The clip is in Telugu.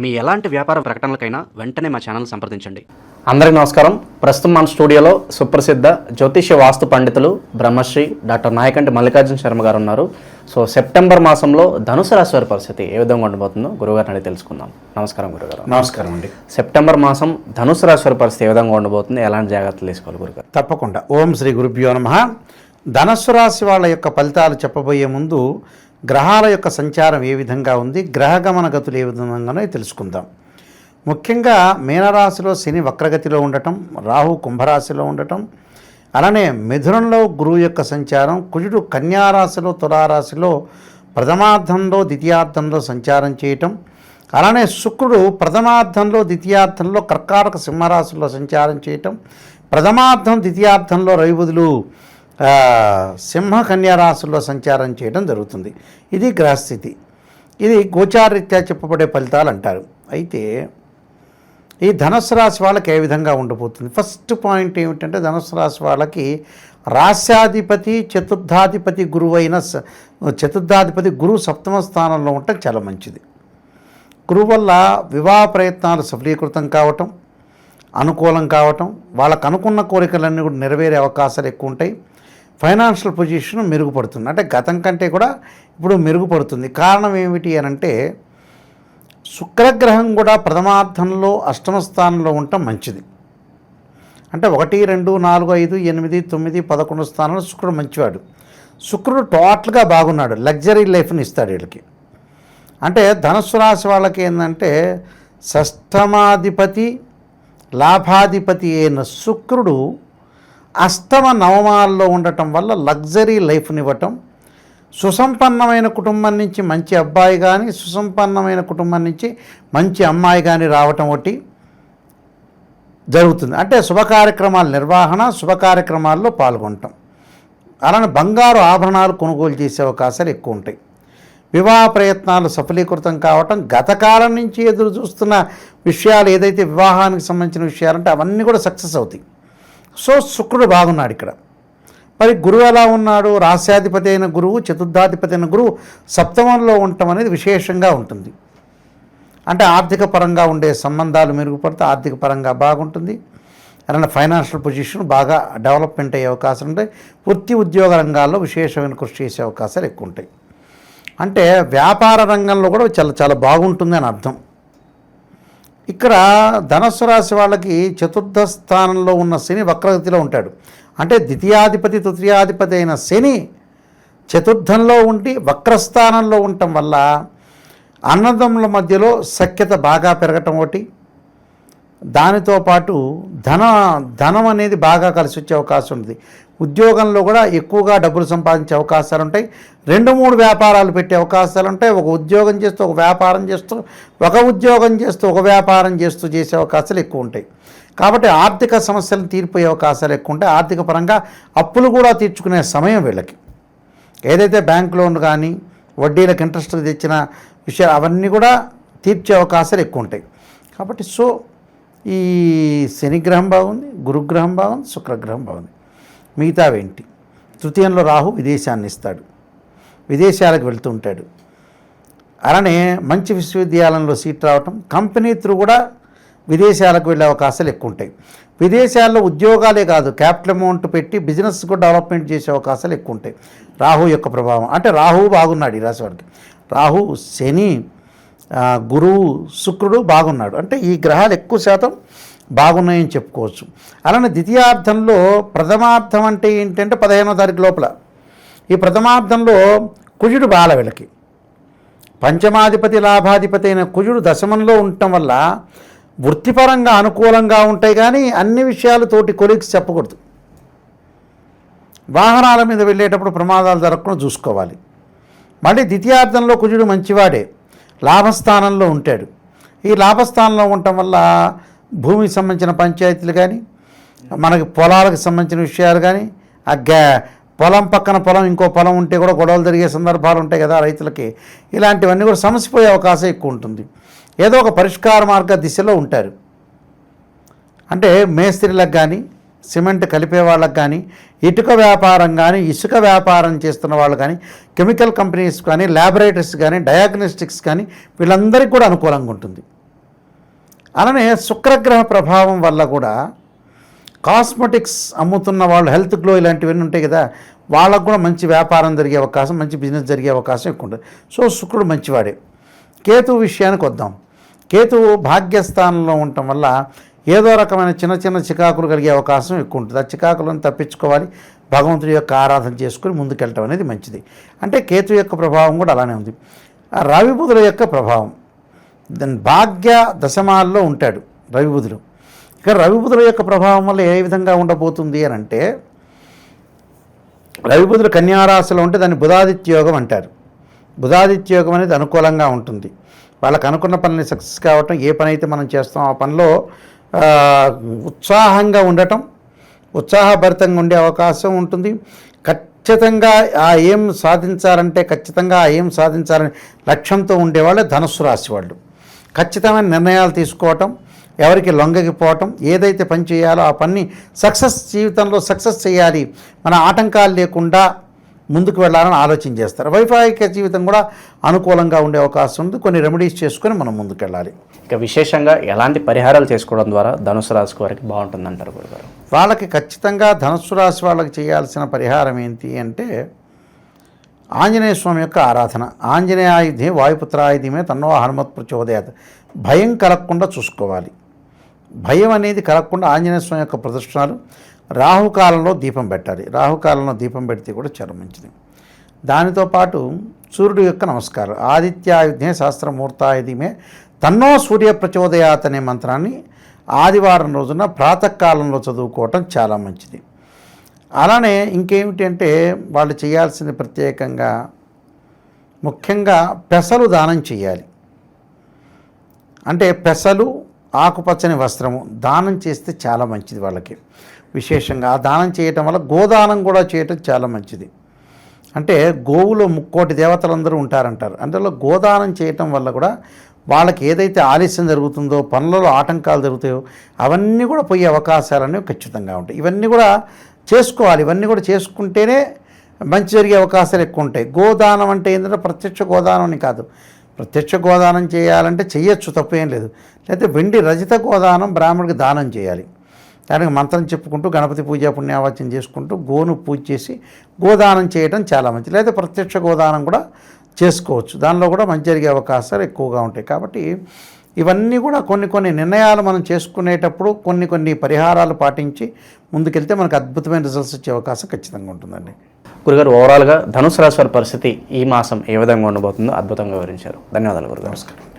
మీ ఎలాంటి వ్యాపార ప్రకటనలకైనా వెంటనే మా ఛానల్ సంప్రదించండి. అందరికీ నమస్కారం. ప్రస్తుతం మన స్టూడియోలో సుప్రసిద్ధ జ్యోతిష్య వాస్తు పండితులు బ్రహ్మశ్రీ డాక్టర్ నాయకంటి మల్లికార్జున శర్మ గారు ఉన్నారు. సో సెప్టెంబర్ మాసంలో ధనుసు రాశి వారి పరిస్థితి ఏ విధంగా ఉండబోతుందో గురుగారిని అడిగి తెలుసుకుందాం. నమస్కారం గురుగారు నమస్కారం అండి. సెప్టెంబర్ మాసం ధనుసు రాశి వారి పరిస్థితి ఏ విధంగా ఉండబోతుంది? ఎలాంటి జాగ్రత్తలు తీసుకోవాలి గురుగారు? తప్పకుండా. ఓం శ్రీ గురుభ్యో నమ. ధనస్సు రాశి వాళ్ళ యొక్క ఫలితాలు చెప్పబోయే ముందు గ్రహాల యొక్క సంచారం ఏ విధంగా ఉంది గ్రహగమన గతులు ఏ విధంగానో తెలుసుకుందాం. ముఖ్యంగా మీనరాశిలో శని వక్రగతిలో ఉండటం రాహు కుంభరాశిలో ఉండటం అలానే మిథునంలో గురువు యొక్క సంచారం కుజుడు కన్యారాశిలో తులారాశిలో ప్రథమార్థంలో ద్వితీయార్థంలో సంచారం చేయటం అలానే శుక్రుడు ప్రథమార్థంలో ద్వితీయార్థంలో కర్కాటక సింహరాశిలో సంచారం చేయటం ప్రథమార్థం ద్వితీయార్థంలో రవిబుధులు ఆ, సింహ కన్యా రాశుల్లో సంచారం చేయడం జరుగుతుంది. ఇది గ్రహస్థితి. ఇది గోచారరీత్యా చెప్పబడే ఫలితాలు అంటారు. అయితే ఈ ధనుసు రాశి వాళ్ళకి ఏ విధంగా ఉండబోతుంది? ఫస్ట్ పాయింట్ ఏమిటంటే ధనుసు రాశి వాళ్ళకి రాస్యాధిపతి చతుర్థాధిపతి గురువు అయిన చతుర్థాధిపతి గురువు సప్తమ స్థానంలో ఉండటం చాలా మంచిది. గురువు వల్ల వివాహ ప్రయత్నాలు సఫలీకృతం కావటం అనుకూలం కావటం వాళ్ళకు అనుకున్న కోరికలన్నీ కూడా నెరవేరే అవకాశాలు ఎక్కువ ఉంటాయి. ఫైనాన్షియల్ పొజిషన్ మెరుగుపడుతుంది. అంటే గతం కంటే కూడా ఇప్పుడు మెరుగుపడుతుంది. కారణం ఏమిటి అని అంటే శుక్రగ్రహం కూడా ప్రథమార్థంలో అష్టమ స్థానంలో ఉండటం మంచిది. అంటే ఒకటి రెండు నాలుగు ఐదు ఎనిమిది తొమ్మిది పదకొండు స్థానంలో శుక్రుడు మంచివాడు. శుక్రుడు టోటల్గా బాగున్నాడు. లగ్జరీ లైఫ్ని ఇస్తాడు వీళ్ళకి. అంటే ధనుసు రాశి వాళ్ళకి ఏంటంటే షష్టమాధిపతి లాభాధిపతి అయిన శుక్రుడు అష్టమ నవమాల్లో ఉండటం వల్ల లగ్జరీ లైఫ్ని ఇవ్వటం సుసంపన్నమైన కుటుంబం నుంచి మంచి అబ్బాయి కానీ సుసంపన్నమైన కుటుంబం నుంచి మంచి అమ్మాయి కానీ రావటం ఒకటి జరుగుతుంది. అంటే శుభ కార్యక్రమాల నిర్వహణ శుభ కార్యక్రమాల్లో పాల్గొనటం. అలానే బంగారు ఆభరణాలు కొనుగోలు చేసే అవకాశాలు ఎక్కువ ఉంటాయి. వివాహ ప్రయత్నాలు సఫలీకృతం కావటం గతకాలం నుంచి ఎదురు చూస్తున్న విషయాలు ఏదైతే వివాహానికి సంబంధించిన విషయాలంటే అవన్నీ కూడా సక్సెస్ అవుతాయి. సో శుక్రుడు బాగున్నాడు ఇక్కడ. మరి గురువు ఎలా ఉన్నాడు? రాస్యాధిపతి అయిన గురువు చతుర్థాధిపతి అయిన గురువు సప్తమంలో ఉండటం అనేది విశేషంగా ఉంటుంది. అంటే ఆర్థిక పరంగా ఉండే సంబంధాలు మెరుగుపడితే ఆర్థిక పరంగా బాగుంటుంది. అలానే ఫైనాన్షియల్ పొజిషన్ బాగా డెవలప్మెంట్ అయ్యే అవకాశం ఉంటాయి. వృత్తి ఉద్యోగ రంగాల్లో విశేషమైన కృషి చేసే అవకాశాలు ఎక్కువ ఉంటాయి. అంటే వ్యాపార రంగంలో కూడా చాలా చాలా బాగుంటుంది అని అర్థం. ఇక్కడ ధనస్సు రాశి వాళ్ళకి చతుర్థ స్థానంలో ఉన్న శని వక్రగతిలో ఉంటాడు. అంటే ద్వితీయాధిపతి తృతీయాధిపతి అయిన శని చతుర్థంలో ఉండి వక్రస్థానంలో ఉండటం వల్ల అన్నదమ్ముల మధ్యలో సఖ్యత బాగా పెరగటం ఒకటి. దానితో పాటు ధన ధనం అనేది బాగా కలిసి వచ్చే అవకాశం ఉంది. ఉద్యోగంలో కూడా ఎక్కువగా డబ్బులు సంపాదించే అవకాశాలు ఉంటాయి రెండు మూడు వ్యాపారాలు పెట్టే అవకాశాలు ఉంటాయి ఒక ఉద్యోగం చేస్తూ ఒక వ్యాపారం చేస్తూ ఒక ఉద్యోగం చేస్తూ ఒక వ్యాపారం చేస్తూ చేసే అవకాశాలు ఎక్కువ ఉంటాయి కాబట్టి ఆర్థిక సమస్యలను తీరిపోయే అవకాశాలు ఎక్కువ ఉంటాయి ఆర్థిక పరంగా అప్పులు కూడా తీర్చుకునే సమయం వీళ్ళకి. ఏదైతే బ్యాంక్ లోన్ కానీ వడ్డీలకు ఇంట్రెస్ట్ తెచ్చిన విషయాలు అవన్నీ కూడా తీర్చే అవకాశాలు ఎక్కువ ఉంటాయి కాబట్టి సో ఈ శనిగ్రహం బాగుంది గురుగ్రహం బాగుంది శుక్రగ్రహం బాగుంది. మిగతావేంటి? తృతీయంలో రాహు విదేశాన్ని ఇస్తాడు. విదేశాలకు వెళ్తూ ఉంటాడు అలానే మంచి విశ్వవిద్యాలయంలో సీట్ రావటం కంపెనీ త్రూ కూడా విదేశాలకు వెళ్ళే అవకాశాలు ఎక్కువ ఉంటాయి విదేశాల్లో ఉద్యోగాలే కాదు క్యాపిటల్ అమౌంట్ పెట్టి బిజినెస్ కూడా డెవలప్మెంట్ చేసే అవకాశాలు ఎక్కువ ఉంటాయి రాహు యొక్క ప్రభావం అంటే రాహువు బాగున్నాడు ఈ రాశి వాడికి రాహు శని గురువు శుక్రుడు బాగున్నాడు. అంటే ఈ గ్రహాలు ఎక్కువ శాతం బాగున్నాయని చెప్పుకోవచ్చు. అలానే ద్వితీయార్థంలో ప్రథమార్థం అంటే ఏంటంటే పదిహేనో తారీఖు లోపల. ఈ ప్రథమార్థంలో కుజుడు బాల వీళ్ళకి పంచమాధిపతి లాభాధిపతి అయిన కుజుడు దశమంలో ఉండటం వల్ల వృత్తిపరంగా అనుకూలంగా ఉంటాయి కానీ అన్ని విషయాలు తోటి కొలీగ్స్ చెప్పకూడదు. వాహనాల మీద వెళ్ళేటప్పుడు ప్రమాదాలు జరగకుండా చూసుకోవాలి. మళ్ళీ ద్వితీయార్థంలో కుజుడు మంచివాడే. లాభస్థానంలో ఉంటాడు. ఈ లాభస్థానంలో ఉండటం వల్ల భూమికి సంబంధించిన పంచాయతీలు కానీ మనకి పొలాలకు సంబంధించిన విషయాలు కానీ ఆ గ్యా పొలం పక్కన పొలం ఇంకో పొలం ఉంటే కూడా గొడవలు జరిగే సందర్భాలు ఉంటాయి కదా రైతులకి. ఇలాంటివన్నీ కూడా సమసిపోయే అవకాశం ఎక్కువ ఉంటుంది. ఏదో ఒక పరిష్కార మార్గ దిశలో ఉంటారు. అంటే మేస్త్రీలకు కానీ సిమెంట్ కలిపే వాళ్ళకి కానీ ఇటుక వ్యాపారం కానీ ఇసుక వ్యాపారం చేస్తున్న వాళ్ళు కానీ కెమికల్ కంపెనీస్ కానీ ల్యాబొరేటరీస్ కానీ డయాగ్నోస్టిక్స్ కానీ వీళ్ళందరికీ కూడా అనుకూలంగా ఉంటుంది. అలానే శుక్రగ్రహ ప్రభావం వల్ల కూడా కాస్మెటిక్స్ అమ్ముతున్న వాళ్ళు హెల్త్ గ్లో ఇలాంటివన్నీ ఉంటాయి కదా వాళ్ళకు కూడా మంచి వ్యాపారం జరిగే అవకాశం మంచి బిజినెస్ జరిగే అవకాశం ఎక్కువ ఉంటుంది. సో శుక్రుడు మంచివాడే. కేతు విషయానికి వద్దాం. కేతువు భాగ్యస్థానంలో ఉండటం వల్ల ఏదో రకమైన చిన్న చిన్న చికాకులు కలిగే అవకాశం ఎక్కువ ఉంటుంది. ఆ చికాకులను తప్పించుకోవాలి. భగవంతుడి యొక్క ఆరాధన చేసుకుని ముందుకెళ్ళటం అనేది మంచిది. అంటే కేతు యొక్క ప్రభావం కూడా అలానే ఉంది. ఆ రవి బుధుల యొక్క ప్రభావం. దాని భాగ్య దశమాల్లో ఉంటాడు రవిబుధుడు. ఇక రవిబుధుల యొక్క ప్రభావం వల్ల ఏ విధంగా ఉండబోతుంది అని అంటే రవిబుధుడు కన్యారాశిలో ఉంటే దాన్ని బుధాదిత్యయోగం అంటారు. బుధాదిత్యోగం అనేది అనుకూలంగా ఉంటుంది. వాళ్ళకి అనుకున్న పనిని సక్సెస్ కావటం ఏ పని అయితే మనం చేస్తాం ఆ పనిలో ఉత్సాహంగా ఉండటం ఉత్సాహభరితంగా ఉండే అవకాశం ఉంటుంది. ఖచ్చితంగా ఆ ఏం సాధించాలంటే ఖచ్చితంగా ఆ ఏం సాధించాలని లక్ష్యంతో ఉండేవాళ్ళే ధనుస్సు రాశి వాళ్ళు. ఖచ్చితమైన నిర్ణయాలు తీసుకోవటం ఎవరికి లొంగకపోవటం ఏదైతే పని చేయాలో ఆ పని సక్సెస్ జీవితంలో సక్సెస్ చేయాలి. మన ఆటంకాలు లేకుండా ముందుకు వెళ్ళాలని ఆలోచన చేస్తారు. వైవాహిక జీవితం కూడా అనుకూలంగా ఉండే అవకాశం ఉంది. కొన్ని రెమెడీస్ చేసుకొని మనం ముందుకు వెళ్ళాలి. ఇక విశేషంగా ఎలాంటి పరిహారాలు చేసుకోవడం ద్వారా ధనుసు రాశి వారికి బాగుంటుంది అంటారు గురుగారు? వాళ్ళకి ఖచ్చితంగా ధనుస్సు రాశి వాళ్ళకి చేయాల్సిన పరిహారం ఏంటి అంటే ఆంజనేయ స్వామి యొక్క ఆరాధన. ఆంజనేయాయుధి వాయుపుత్రాయుధమే తన్నో హనుమత్ ప్రచోదయాత్. భయం కలగకుండా చూసుకోవాలి. భయం అనేది కలగకుండా ఆంజనేయ స్వామి యొక్క ప్రదర్శనలు రాహుకాలంలో దీపం పెట్టాలి. రాహుకాలంలో దీపం పెడితే కూడా చాలా మంచిది. దానితో పాటు సూర్యుడు యొక్క నమస్కారం. ఆదిత్యాయుధే శాస్త్రమూర్తాయుధమే తన్నో సూర్య ప్రచోదయాత్ అనే మంత్రాన్ని ఆదివారం రోజున ప్రాతకాలంలో చదువుకోవటం చాలా మంచిది. అలానే ఇంకేమిటంటే వాళ్ళు చేయాల్సింది ప్రత్యేకంగా ముఖ్యంగా పెసలు దానం చేయాలి. అంటే పెసలు ఆకుపచ్చని వస్త్రము దానం చేస్తే చాలా మంచిది వాళ్ళకి. విశేషంగా ఆ దానం చేయటం వల్ల గోదానం కూడా చేయటం చాలా మంచిది. అంటే గోవులో ముక్కోటి దేవతలందరూ ఉంటారంటారు. అందులో గోదానం చేయటం వల్ల కూడా వాళ్ళకి ఏదైతే ఆలస్యం జరుగుతుందో పనులలో ఆటంకాలు జరుగుతాయో అవన్నీ కూడా పోయే అవకాశాలు అనేవి ఖచ్చితంగా ఉంటాయి. ఇవన్నీ కూడా చేసుకోవాలి. ఇవన్నీ కూడా చేసుకుంటేనే మంచి జరిగే అవకాశాలు ఎక్కువ ఉంటాయి. గోదానం అంటే ఏంటంటే ప్రత్యక్ష గోదానం అని కాదు. ప్రత్యక్ష గోదానం చేయాలంటే చెయ్యొచ్చు తప్పేం లేదు. లేకపోతే వెండి రజిత గోదానం బ్రాహ్మడికి దానం చేయాలి. దానికి మంత్రం చెప్పుకుంటూ గణపతి పూజ పుణ్యావాచ్యం చేసుకుంటూ గోను పూజ చేసి గోదానం చేయడం చాలా మంచిది. లేదా ప్రత్యక్ష గోదానం కూడా చేసుకోవచ్చు. దానిలో కూడా మంచి జరిగే అవకాశాలు ఎక్కువగా ఉంటాయి. కాబట్టి ఇవన్నీ కూడా కొన్ని కొన్ని నిర్ణయాలు మనం చేసుకునేటప్పుడు కొన్ని కొన్ని పరిహారాలు పాటించి ముందుకెళ్తే మనకు అద్భుతమైన రిజల్ట్స్ వచ్చే అవకాశం ఖచ్చితంగా ఉంటుందండి. గురుగారు ఓవరాల్గా ధనుసు రాశి వారి పరిస్థితి ఈ మాసం ఏ విధంగా ఉండబోతుందో అద్భుతంగా వివరించారు. ధన్యవాదాలు గురుగారు. నమస్కారం.